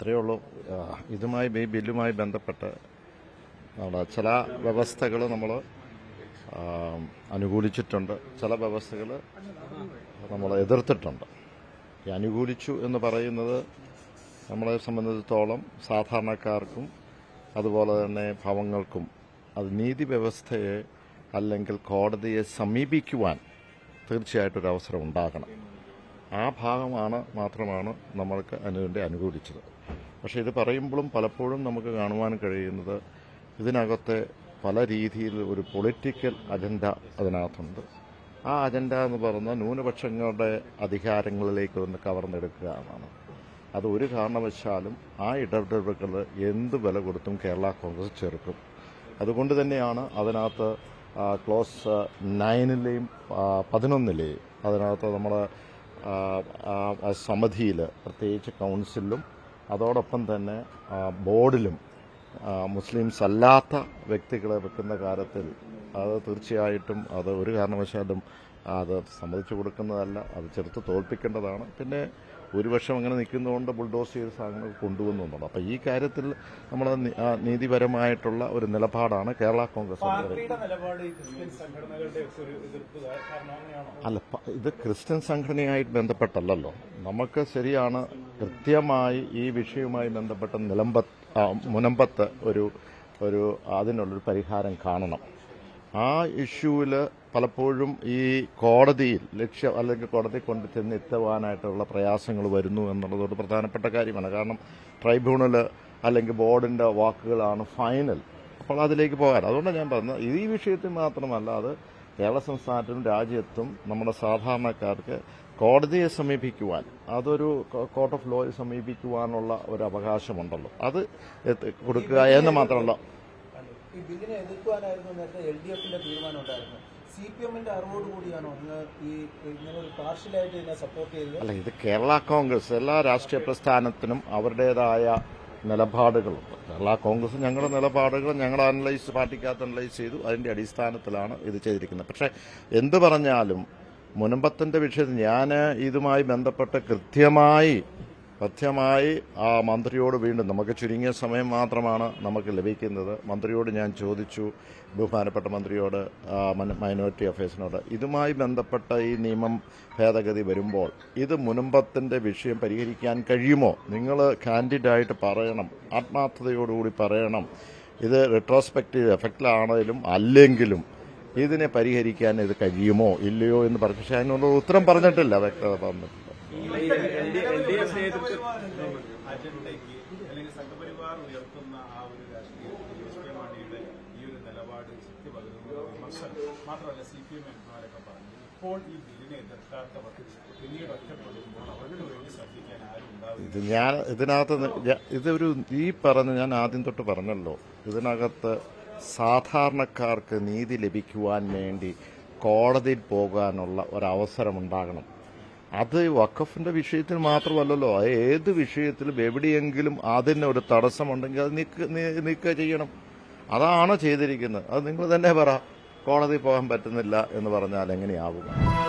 അത്രയേ ഉള്ളൂ. ഇതുമായി ഈ ബില്ലുമായി ബന്ധപ്പെട്ട് ചില വ്യവസ്ഥകൾ നമ്മൾ അനുകൂലിച്ചിട്ടുണ്ട്. ചില വ്യവസ്ഥകൾ നമ്മൾ എതിർത്തിട്ടുണ്ട്. ഈ അനുകൂലിച്ചു എന്ന് പറയുന്നത് നമ്മളെ സംബന്ധിച്ചിടത്തോളം സാധാരണക്കാർക്കും അതുപോലെ തന്നെ ഭവങ്ങൾക്കും അത് നീതി വ്യവസ്ഥയെ അല്ലെങ്കിൽ കോടതിയെ സമീപിക്കുവാൻ തീർച്ചയായിട്ടും ഒരു അവസരം ഉണ്ടാകണം. ആ ഭാഗമാണ് മാത്രമാണ് നമ്മൾക്ക് അനുവിന്റെ അനുകൂലിച്ചത്. പക്ഷേ ഇത് പറയുമ്പോഴും പലപ്പോഴും നമുക്ക് കാണുവാൻ കഴിയുന്നത് ഇതിനകത്തെ പല രീതിയിൽ ഒരു പൊളിറ്റിക്കൽ അജണ്ട അതിനകത്തുണ്ട്. ആ അജണ്ട എന്ന് പറഞ്ഞാൽ ന്യൂനപക്ഷങ്ങളുടെ അധികാരങ്ങളിലേക്ക് ഒന്ന് കവർന്നെടുക്കുക എന്നാണ്. അത് ഒരു കാരണവശാലും ആ ഇടപെടലുകൾ എന്ത് വില കൊടുത്തും കേരള കോൺഗ്രസ് ചെറുക്കും. അതുകൊണ്ട് തന്നെയാണ് അതിനകത്ത് ക്ലോസ് നയനിലെയും പതിനൊന്നിലെയും അതിനകത്ത് നമ്മൾ സമിതിയിൽ പ്രത്യേകിച്ച് കൗൺസിലും അതോടൊപ്പം തന്നെ ബോർഡിലും മുസ്ലിംസ് അല്ലാത്ത വ്യക്തികളെ വെക്കുന്ന കാര്യത്തിൽ അത് തീർച്ചയായിട്ടും അത് ഒരു കാരണവശാലും അത് സമ്മതിച്ചു കൊടുക്കുന്നതല്ല അത് ചെറുത്ത് തോൽപ്പിക്കേണ്ടതാണ്. പിന്നെ ഒരു വർഷം അങ്ങനെ നിൽക്കുന്നതുകൊണ്ട് ബുൾഡോസ് ചെയ്ത് സാധനങ്ങൾ കൊണ്ടുവന്നു എന്നുള്ളത് അപ്പോൾ ഈ കാര്യത്തിൽ നമ്മൾ നീതിപരമായിട്ടുള്ള ഒരു നിലപാടാണ് കേരള കോൺഗ്രസ് അല്ല ഇത് ക്രിസ്ത്യൻ സംഘടനയായിട്ട് ബന്ധപ്പെട്ടല്ലല്ലോ. നമുക്ക് ശരിയാണ് കൃത്യമായി ഈ വിഷയവുമായി ബന്ധപ്പെട്ട നിലമ്പ മുനമ്പത്ത് ഒരു ഒരു അതിനുള്ളൊരു പരിഹാരം കാണണം. ആ ഇഷ്യൂവിൽ പലപ്പോഴും ഈ കോടതിയിൽ ലക്ഷ്യം അല്ലെങ്കിൽ കോടതി കൊണ്ട് ചെന്ന് എത്തുവാനായിട്ടുള്ള പ്രയാസങ്ങൾ വരുന്നു എന്നുള്ളത് ഒരു പ്രധാനപ്പെട്ട കാര്യമാണ്. കാരണം ട്രൈബ്യൂണൽ അല്ലെങ്കിൽ ബോർഡിന്റെ വാക്കുകളാണ് ഫൈനൽ. അപ്പോൾ അതിലേക്ക് പോകാൻ. അതുകൊണ്ട് ഞാൻ പറഞ്ഞത് ഈ വിഷയത്തിൽ മാത്രമല്ല അത് കേരള സംസ്ഥാനത്തിനും രാജ്യത്തും നമ്മുടെ സാധാരണക്കാർക്ക് കോടതിയെ സമീപിക്കുവാൻ അതൊരു കോർട്ട് ഓഫ് ലോയെ സമീപിക്കുവാനുള്ള ഒരു അവകാശമുണ്ടല്ലോ. അത് കൊടുക്കുക എന്ന് മാത്രമല്ല ഈ ബില്ലിനെ എതിർക്കുവാനായിരുന്നു നേരത്തെ എൽ ഡി എഫിന്റെ തീരുമാനം ഉണ്ടായിരുന്നു സി പി എമ്മിന്റെ അറിവോടുകൂടിയാണോ ഈ ഇങ്ങനെ ഒരു പാർഷ്യലായിട്ട് ഇതിനെ സപ്പോർട്ട് ചെയ്തത്? അല്ല ഇത് കേരള കോൺഗ്രസ് എല്ലാ രാഷ്ട്രീയ പ്രസ്ഥാനത്തിനും അവരുടേതായ നിലപാടുകളുണ്ട്. കേരള കോൺഗ്രസ് ഞങ്ങളുടെ നിലപാടുകൾ ഞങ്ങൾ അനലൈസ് പാർട്ടിക്കകത്ത് അനലൈസ് ചെയ്തു. അതിന്റെ അടിസ്ഥാനത്തിലാണ് ഇത് ചെയ്തിരിക്കുന്നത്. പക്ഷേ എന്ത് പറഞ്ഞാലും മുനമ്പത്തിന്റെ വിഷയത്തിൽ ഞാൻ ഇതുമായി ബന്ധപ്പെട്ട് കൃത്യമായി കൃത്യമായി ആ മന്ത്രിയോട് വീണ്ടും നമുക്ക് ചുരുങ്ങിയ സമയം മാത്രമാണ് നമുക്ക് ലഭിക്കുന്നത്. മന്ത്രിയോട് ഞാൻ ചോദിച്ചു ബഹുമാനപ്പെട്ട മന്ത്രിയോട് മൈനോറിറ്റി അഫയേഴ്സിനോട് ഇതുമായി ബന്ധപ്പെട്ട ഈ നിയമം ഭേദഗതി വരുമ്പോൾ ഇത് മുനമ്പത്തിന്റെ വിഷയം പരിഹരിക്കാൻ കഴിയുമോ? നിങ്ങൾ കാൻഡിഡായിട്ട് പറയണം ആത്മാർത്ഥതയോടുകൂടി പറയണം. ഇത് റിട്രോസ്പെക്റ്റീവ് എഫക്റ്റിലാണെങ്കിലും അല്ലെങ്കിലും ഇതിനെ പരിഹരിക്കാൻ ഇത് കഴിയുമോ? ഇല്ലയോ എന്ന് പറഞ്ഞു പക്ഷേ അതിനുള്ള ഉത്തരം പറഞ്ഞിട്ടില്ല വ്യക്തത പറഞ്ഞിട്ടില്ല. അജണ്ടയ്ക്ക് അല്ലെങ്കിൽ സംഘപരിവാർ ഉയർത്തുന്ന ആ ഒരു രാഷ്ട്രീയ എസ് കെ മാണിയുടെ ഈ ഒരു നിലപാട് ശക്തി പകരുന്ന വിമർശനം മാത്രമല്ല സി പി എം എംപിമാരൊക്കെ പറഞ്ഞു ഇപ്പോൾ ഈ ബില്ലിനെ എതിർക്കാത്തവർ പിന്നീട് ഒറ്റപ്പെടുമ്പോൾ അവരുടെ വേണ്ടി ശ്രദ്ധിക്കാൻ ആരും ഉണ്ടാവില്ല. ഇത് ഞാൻ ഇതിനകത്ത് ഇതൊരു ഈ പറഞ്ഞ ഞാൻ ആദ്യം തൊട്ട് പറഞ്ഞല്ലോ. ഇതിനകത്ത് സാധാരണക്കാർക്ക് നീതി ലഭിക്കുവാൻ വേണ്ടി കോടതിയിൽ പോകാനുള്ള ഒരവസരം ഉണ്ടാകണം. അത് വഖഫിന്റെ വിഷയത്തിൽ മാത്രമല്ലല്ലോ. ഏത് വിഷയത്തിലും എവിടെയെങ്കിലും അതിന് ഒരു തടസ്സമുണ്ടെങ്കിൽ അത് നീക്ക നീക്കുക ചെയ്യണം. അതാണ് ചെയ്തിരിക്കുന്നത്. അത് നിങ്ങൾ തന്നെ പറ. കോടതി പോകാൻ പറ്റുന്നില്ല എന്ന് പറഞ്ഞാൽ എങ്ങനെയാവും?